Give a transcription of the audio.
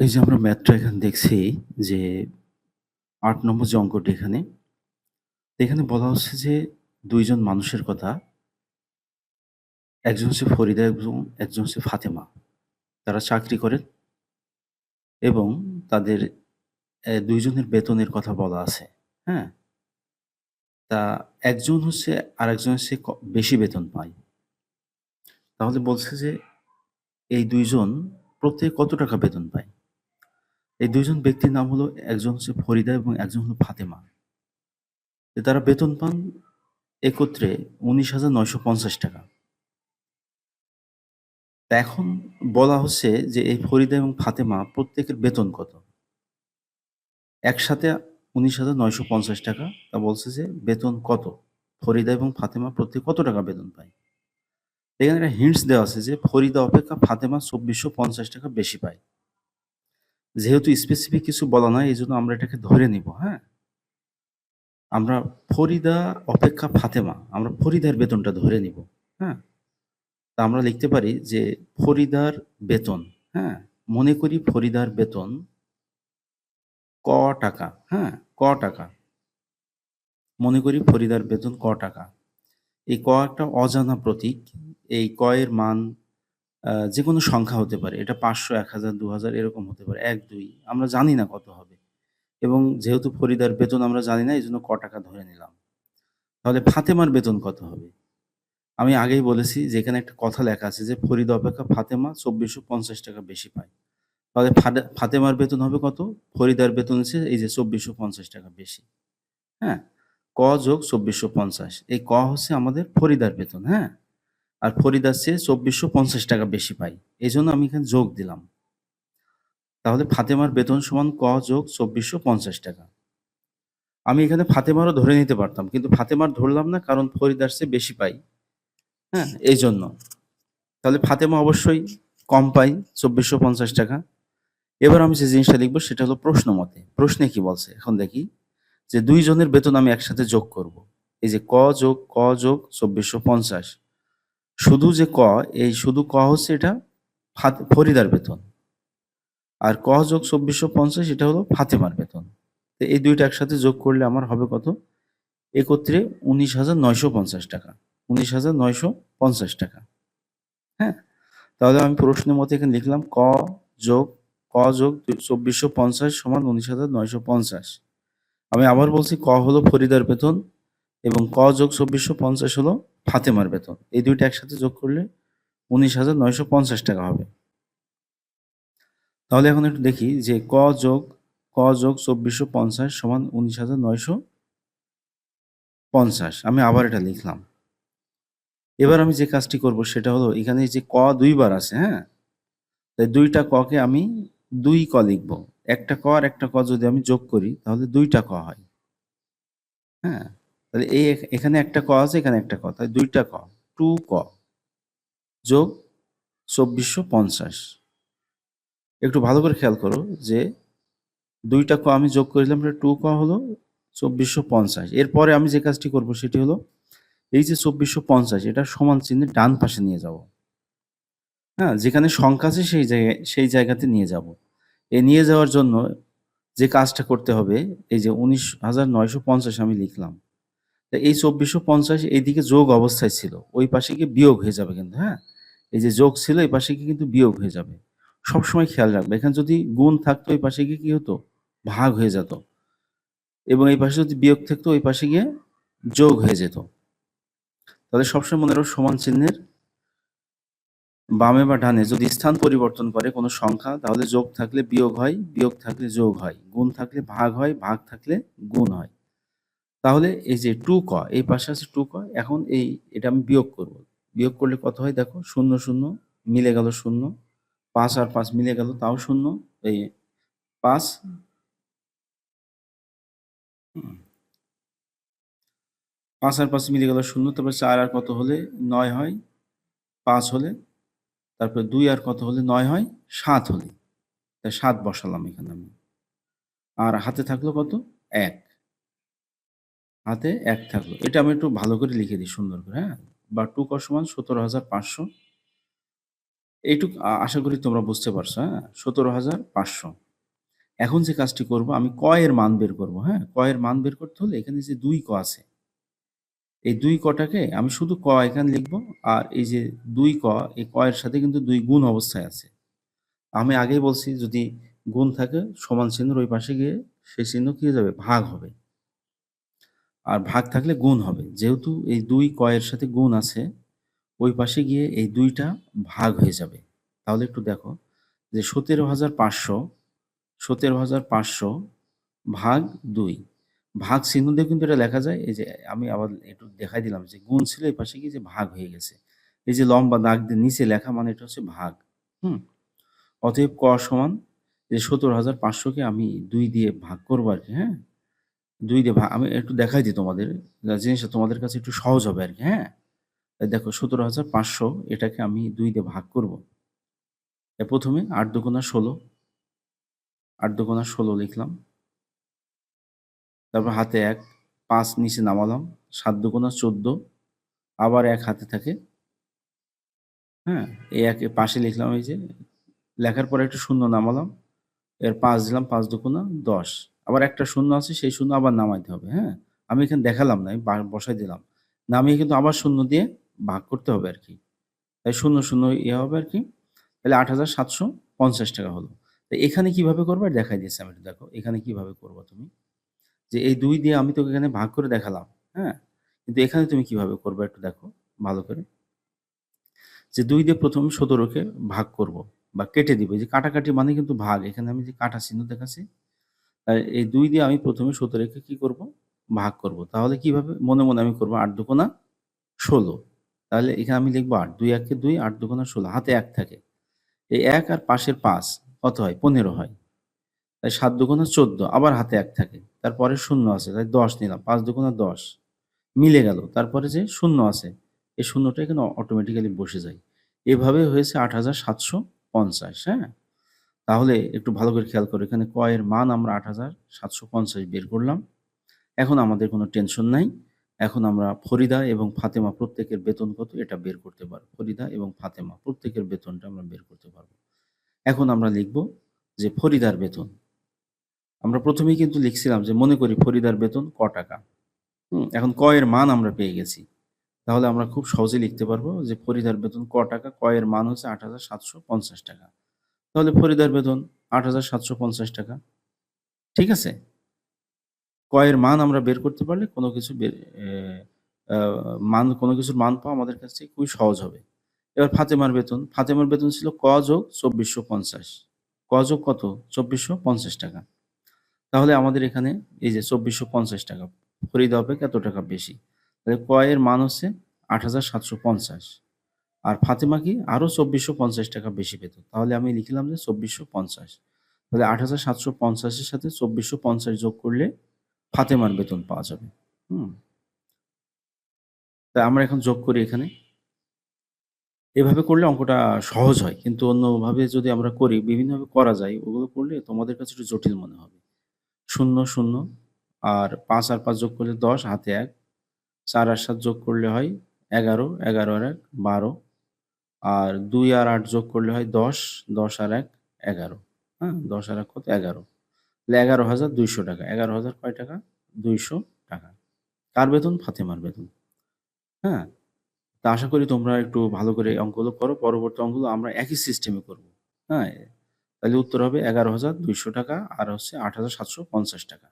এই যে আমরা ম্যাথটা এখানে দেখছি যে ৮ নম্বর যে অঙ্কটি এখানে, এখানে বলা হচ্ছে যে ২ জন মানুষের কথা। একজন হচ্ছে ফরিদা এবং একজন হচ্ছে ফাতেমা। তারা চাকরি করেন এবং তাদের অ্যা ২ জনের বেতনের কথা বলা আছে। হ্যাঁ? তা একজন হচ্ছে আরেকজনের চেয়ে ক বেশি বেতন পায়। তাহলে বলছে যে এই ২ জন প্রত্যেকে কত টাকা বেতন পায়? এই ২ জন ব্যক্তির নাম হলো একজন হচ্ছে ফরিদা এবং একজন হলো ফাতেমা। তারা বেতন পান একত্রে উনিশ হাজার নয়শো পঞ্চাশ টাকা এখন বলা হচ্ছে যে এই ফরিদা এবং ফাতেমা প্রত্যেকের বেতন কত? একসাথে ৳১৯,৯৫০ তা বলছে যে বেতন কত? ফরিদা এবং ফাতেমা প্রত্যেক কত টাকা বেতন পায়? এখানে একটা হিন্টস দেওয়া আছে যে ফরিদা অপেক্ষা ফাতেমা ৳২৪৫০ বেশি পায়। যেহেতু স্পেসিফিক কিছু বলা নয় এই জন্য আমরা এটাকে ধরে নিব, হ্যাঁ? আমরা ফরিদা অপেক্ষা ফাতেমা, আমরা ফরিদার বেতনটা ধরে নিব, হ্যাঁ? তা আমরা লিখতে পারি যে ফরিদার বেতন, হ্যাঁ? মনে করি ফরিদার বেতন ক টাকা, হ্যাঁ? ক টাকা। মনে করি ফরিদার বেতন ক টাকা। এই ক একটা অজানা প্রতীক। এই ক এর মান যে কোনো সংখ্যা হতে পারে। এটা পাঁচশো এক হাজার দু হাজার এরকম হতে পারে। ১, ২ আমরা জানি না কত হবে। এবং যেহেতু ফরিদার বেতন আমরা জানি না এই জন্য ক টাকা ধরে নিলাম। তাহলে ফাতেমার বেতন কত হবে? আমি আগেই বলেছি যে এখানে একটা কথা লেখা আছে যে ফরিদা অপেক্ষা ফাতেমা ৳২৪৫০ বেশি পায়। তাহলে ফাতেমার বেতন হবে কত? ফরিদার বেতন হচ্ছে এই যে ৳২৪৫০ বেশি। হ্যাঁ? ক যোগ ২৪৫০ এই ক হচ্ছে আমাদের ফরিদার বেতন, হ্যাঁ? আর ফরিদার চেয়ে ৳২৪৫০ বেশি পাই এই জন্য আমি এখানে যোগ দিলাম। তাহলে ফাতেমার বেতন সমান ক যোগ ৳২৪৫০ আমি এখানে ফাতেমারও ধরে নিতে পারতাম। কিন্তু ফাতেমার ধরলাম না, কারণ ফরিদার চেয়ে বেশি পাই। হ্যাঁ? এই জন্য তাহলে ফাতেমা অবশ্যই কম পাই, চব্বিশশো পঞ্চাশ টাকা এবার আমি যে জিনিসটা লিখব, সেটা হলো প্রশ্ন মতে। প্রশ্নে কি বলছে? এখন দেখি যে দুইজনের বেতন আমি একসাথে যোগ করব। এই যে ক যোগ ক যোগ ২৪৫০ শুধু যে ক, এই শুধু ক হচ্ছে এটা ফরিদার বেতন। আর ক যোগ ২৪৫০ এটা হলো ফাতেমার বেতন। তো এই দুইটা একসাথে যোগ করলে আমার হবে কত? একত্রে ৳১৯,৯৫০ ৳১৯,৯৫০ হ্যাঁ? তাহলে আমি প্রশ্নের মতে এখানে লিখলাম ক যোগ ক যোগ ২৪৫০ সমান ১৯,৯৫০ আমি আবার বলছি ক হলো ফরিদার বেতন এবং ক যোগ ২৪৫০ হলো ফাতেমার বেতন। এই দুইটা একসাথে যোগ করলে ৳১৯,৯৫০ হবে। তাহলে এখন একটু দেখি যে ক যোগ ক যোগ ২৪৫০ সমান ১৯,৯৫০ আমি আবার এটা লিখলাম। এবার আমি যে কাজটি করব সেটা হলো এখানে যে ক দুইবার আছে, হ্যাঁ? তাই ২ টা ককে আমি দুই ক লিখব। একটা ক আর একটা ক যদি আমি যোগ করি তাহলে দুইটা ক হয়। হ্যাঁ? তাহলে এই এখানে একটা ক আছে, এখানে একটা ক। তাই ২ টা ক, টু ক যোগ ২৪৫০ একটু ভালো করে খেয়াল করো যে দুইটা ক আমি যোগ করলাম এটা 2 ক হলো ২৪৫০ এরপরে আমি যে কাজটি করব সেটি হলো এই যে ২৪৫০ এটা সমান চিহ্নে ডান পাশে নিয়ে যাব। হ্যাঁ? যেখানে সংখ্যা আছে সেই জায়গায় সেই জায়গাতে নিয়ে যাব। এ নিয়ে যাওয়ার জন্য যে কাজটা করতে হবে এই যে ১৯,৯৫০ আমি লিখলাম। এই ২৪৫০ এইদিকে যোগ অবস্থায় ছিল। ওই পাশে গিয়ে বিয়োগ হয়ে যাবে কিন্তু, হ্যাঁ? এই যে যোগ ছিল এই পাশে গিয়ে কিন্তু বিয়োগ হয়ে যাবে। সবসময় খেয়াল রাখবে। এখানে যদি গুণ থাকতো এই পাশে গিয়ে কি হতো? ভাগ হয়ে যেত। এবং এই পাশে যদি বিয়োগ থাকতো ওই পাশে গিয়ে যোগ হয়ে যেত। তাহলে সবসময় মনে রাখো সমান চিহ্নের বামে বা ডানে যদি স্থান পরিবর্তন করে কোনো সংখ্যা তাহলে যোগ থাকলে বিয়োগ হয়, বিয়োগ থাকলে যোগ হয়, গুণ থাকলে ভাগ হয়, ভাগ থাকলে গুণ হয়। তাহলে এই যে টু ক এই পাশে আছে টু ক এখন এই এটা আমি বিয়োগ করব। বিয়োগ করলে কত হয় দেখো ০, ০ মিলে গেল ০ ৫ আর পাঁচ মিলে গেল তাও শূন্য এই ৫ হুম। ৫ আর ৫ মিলে গেল শূন্য তারপরে চার আর কত হলে নয় হয়, পাঁচ হলে তারপরে দুই আর কত হলে নয় হয়, সাত হলে। তাই ৭ বসালাম এখানে আমি। আর হাতে থাকল কত? ১ হাতে এক থাকল। এটা আমি একটু ভালো করে লিখে দিই সুন্দর করে, হ্যাঁ? বা টু ক সমান ১৭৫০০ এইটুক আ আশা করি তোমরা বুঝতে পারছ, হ্যাঁ? ১৭,৫০০ এখন যে কাজটি করব আমি ক এর মান বের করব, হ্যাঁ? ক এর মান বের করতে হলে এখানে যে দুই ক আছে এই দুই কটাকে আমি শুধু ক এখানে লিখব। আর এই যে দুই ক, এই ক এর সাথে কিন্তু দুই গুণ অবস্থায় আছে। আমি আগেই বলছি যদি গুণ থাকে সমান চিহ্নের ওই পাশে গিয়ে সেই চিহ্ন কি যাবে? ভাগ হবে। আর ভাগ থাকলে গুণ হবে। যেহেতু এই ২ ক এর সাথে গুণ আছে, ওই পাশে গিয়ে এই দুইটা ভাগ হয়ে যাবে। তাহলে একটু দেখো যে ১৭,৫০০ ১৭,৫০০ ভাগ দুই ভাগ চিহ্ন দিয়ে কিন্তু এটা লেখা যায়। এই যে আমি আবার একটু দেখাই দিলাম যে গুণ ছিল এই পাশে গিয়ে যে ভাগ হয়ে গেছে। এই যে লম্বা দাগ দিয়ে নিচে লেখা মানে এটা হচ্ছে ভাগ। হুম? অতএব ক সমান যে সতেরো হাজার পাঁচশোকে আমি দুই দিয়ে ভাগ করব আরকি, হ্যাঁ? ২ দিয়ে ভা আমি একটু দেখাই দিই তোমাদের। জিনিসটা তোমাদের কাছে একটু সহজ হবে আর কি হ্যাঁ? দেখো ১৭,৫০০ এটাকে আমি ২ দিয়ে ভাগ করব। এ ১ম এ ৮ দুগুণা ১৬ ৮ দুগুণা ১৬ লিখলাম। তারপর হাতে ১, ৫ নিচে নামালাম। সাত দুগুণা ১৪ আবার এক হাতে থাকে। হ্যাঁ? এই ১ এর পাশে লিখলাম এই যে লেখার পরে একটু শূন্য নামালাম। এর পাঁচ দিলাম পাঁচ দুগুণা ১০ আবার একটা শূন্য আছে সেই শূন্য আবার নামাইতে হবে, হ্যাঁ? আমি এখানে দেখালাম না, আমি বসাই দিলাম। নামিয়ে কিন্তু আবার শূন্য দিয়ে ভাগ করতে হবে আর কি তাই শূন্য, শূন্য ইয়ে হবে আর কি তাহলে ৮,৭৫০ টাকা হলো। তো এখানে কীভাবে করবা দেখাই দিয়েছি আমি দেখো। এখানে কীভাবে করব তুমি? যে এই দুই দিয়ে আমি তোকে এখানে ভাগ করে দেখালাম, হ্যাঁ? কিন্তু এখানে তুমি কীভাবে করবা একটু দেখো ভালো করে। যে দুই দিয়ে ১ম ১৭ কে ভাগ করব বা কেটে দিব। যে কাটাকাটি মানে কিন্তু ভাগ। এখানে আমি যে কাটা চিহ্ন দেখাচ্ছি। এই দুই দিয়ে আমি ১ম এ ১৭ কে করব? ভাগ করব। তাহলে কীভাবে? মনে, মনে আমি করব আট দুকোনা ষোলো তাহলে এখানে আমি লিখব ৮ ২ ১ কে ২ ৮ দুগুণা ১৬ হাতে এক থাকে। এই এক আর পাশের পাঁচ কত হয়? ১৫ হয়। তাই ৭ দুগুণা ১৪ আবার হাতে এক থাকে। তারপরে শূন্য আছে। তাই ১০ নিলাম। ৫ দুগুণা ১০ মিলে গেল। তারপরে যে শূন্য আছে, এই শূন্যটা এখানে অটোমেটিক্যালি বসে যায়। এভাবে হয়েছে ৮,৭৫০, হ্যাঁ? তাহলে একটু ভালো করে খেয়াল করো। এখানে ক এর মান আমরা ৮,৭৫০ বের করলাম। এখন আমাদের কোনো টেনশন নাই। এখন আমরা ফরিদা এবং ফাতেমা প্রত্যেকের বেতন কত এটা বের করতে পারব। ফরিদা এবং ফাতেমা প্রত্যেকের বেতনটা আমরা বের করতে পারব এখন আমরা লিখব যে ফরিদার বেতন। আমরা প্রথমেই কিন্তু লিখছিলাম যে মনে করি ফরিদার বেতন ক টাকা। এখন কয়ের মান আমরা পেয়ে গেছি। তাহলে আমরা খুব সহজে লিখতে পারব যে ফরিদার বেতন ক টাকা? ক এর মান হচ্ছে ৮,৭৫০ টাকা। তাহলে ফরিদার বেতন ৮,৭৫০ টাকা। ঠিক আছে? কয়ের মান আমরা বের করতে পারলে কোনো কিছু বের মান কোনো কিছুর মান পাওয়া আমাদের কাছে খুবই সহজ হবে। এবার ফাতেমার বেতন। ফাতেমার বেতন ছিল ক যোগ ২৪৫০ ক যোগ কত? ২৪৫০ টাকা। তাহলে আমাদের এখানে এই যে ২৪৫০ টাকা। ফরিদা অপেক্ষা এত টাকা বেশি। তাহলে ক এর মান হচ্ছে ৮,৭৫০ আর ফাতেমা কি? আরও ২৪৫০ টাকা বেশি পেত। তাহলে আমি লিখলাম যে ২৪৫০ তাহলে আট হাজার সাতশো পঞ্চাশের সাথে ২৪৫০ যোগ করলে ফাতেমার বেতন পাওয়া যাবে। হুম? তাই আমরা এখন যোগ করি এখানে। এভাবে করলে অঙ্কটা সহজ হয়। কিন্তু অন্যভাবে যদি আমরা করি, বিভিন্নভাবে করা যায়। ওগুলো করলে তোমাদের কাছে একটু জটিল মনে হবে। ০, ০ আর পাঁচ আর পাঁচ যোগ করলে ১০ হাতে ১ ৪ আর সাত যোগ করলে হয় ১১ ১১ আর ১ ১২ আর দুই আর আট যোগ করলে হয় দশ দশ আর ১ ১১ হ্যাঁ? ১০ আর এক কত? ১১ তাহলে ১১,২০০ টাকা। ১১,০০০ কয় টাকা? ২০০ টাকা। কার বেতন? ফাতেমার বেতন। হ্যাঁ? তো আশা করি তোমরা একটু ভালো করে অঙ্কগুলো করো। পরবর্তী অঙ্কগুলো আমরা একই সিস্টেমে করব। হ্যাঁ? তাহলে উত্তর হবে ১১,২০০ টাকা আর হচ্ছে ৮,৭৫০ টাকা।